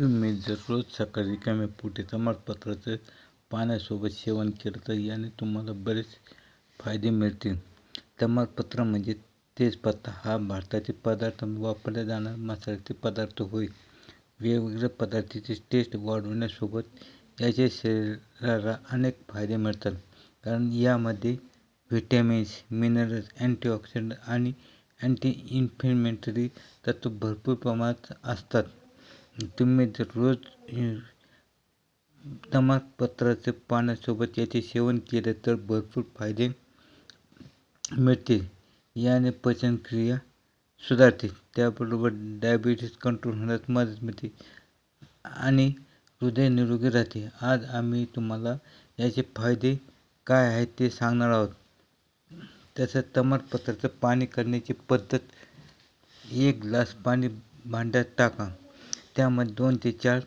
तुम्ही जर रोज सकाळी रिकाम्या पोटी तमालपत्राचं पाण्यासोबत सेवन केलं तर याने तुम्हाला बरेच फायदे मिळतील. तमालपत्र म्हणजे तेजपत्ता. हा भारताचे पदार्थ वापरल्या जाणारा मसाल्याचे पदार्थ होय. वेगवेगळ्या पदार्थाची टेस्ट वाढवण्यासोबत याचे शरीराला अनेक फायदे मिळतात. कारण यामध्ये व्हिटॅमिन्स मिनरल्स अँटीऑक्सिडंट आणि अँटी इन्फ्लेमेटरी तत्व भरपूर प्रमाणात असतात. तुम्ही जर रोज तमालपत्राच्या पानासोबत याचे सेवन केले तर भरपूर फायदे मिळतील. याने पचनक्रिया सुधारते. त्याबरोबर डायबिटीस कंट्रोल होण्यास मदत मिळते आणि हृदय निरोगी राहते. आज आम्ही तुम्हाला याचे फायदे काय आहेत ते सांगणार आहोत. तसं तमालपत्राचं पाणी करण्याची पद्धत एक ग्लास पाणी भांड्यात टाका. त्यामध्ये दोन ते चार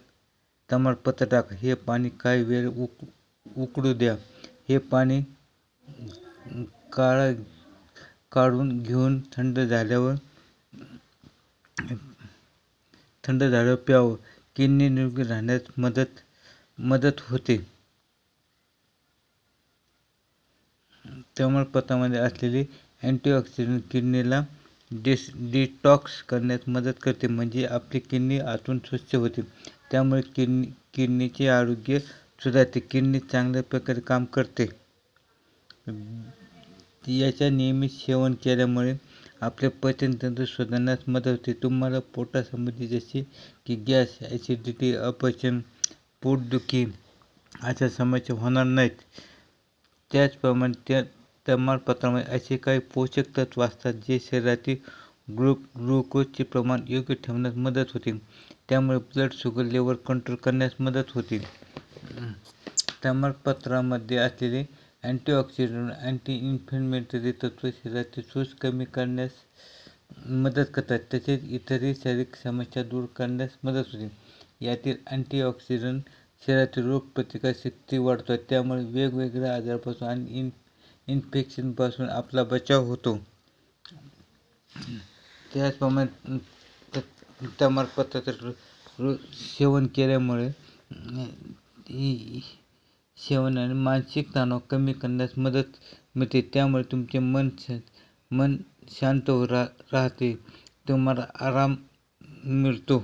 तमालपत्र टाका. हे पाणी काही वेळ उक उकळू द्या. हे पाणी काढा काढून घेऊन थंड झाल्यावर थंड झाल्यावर प्यावं. किडनी निरोगी राहण्यास मदत मदत होते. तमालपत्रामध्ये असलेली अँटीऑक्सिडंट किडनीला डिस डिटॉक्स करण्यास मदत करते म्हणजे आपली किडनी आतून स्वच्छ होते. त्यामुळे किडनी किडनीचे आरोग्य सुधारते किडनी चांगल्या प्रकारे काम करते. याच्या नियमित सेवन केल्यामुळे आपले पचनतंत्र सुधारण्यास मदत होते. तुम्हाला पोटासंबंधी जसे की गॅस ॲसिडिटी अपचन पोटदुखी अशा समस्या होणार नाहीत. त्याचप्रमाणे त्या तमालपत्रामध्ये असे काही पोषक तत्व असतात जे शरीरातील ग्लू ग्लुकोजचे प्रमाण योग्य ठेवण्यास मदत होते. त्यामुळे ब्लड शुगर लेवल कंट्रोल करण्यास मदत होते. तमालपत्रामध्ये असलेले अँटीऑक्सिडंट अँटी इन्फ्लेमेटरी तत्व शरीरातील सूज कमी करण्यास मदत करतात. तसेच इतरही शारीरिक समस्या दूर करण्यास मदत होते. यातील अँटीऑक्सिडंट शरीरातील रोगप्रतिकारशक्ती वाढवतात. त्यामुळे वेगवेगळ्या आजारापासून आणि इन इन्फेक्शनपासून आपला बचाव होतो. त्याचप्रमाणे तमालपत्राचं रोज सेवन केल्यामुळे सेवन आणि मानसिक तणाव कमी करण्यास मदत मिळते. त्यामुळे तुमचे मन मन शांत रा राहते. तुम्हाला आराम मिळतो.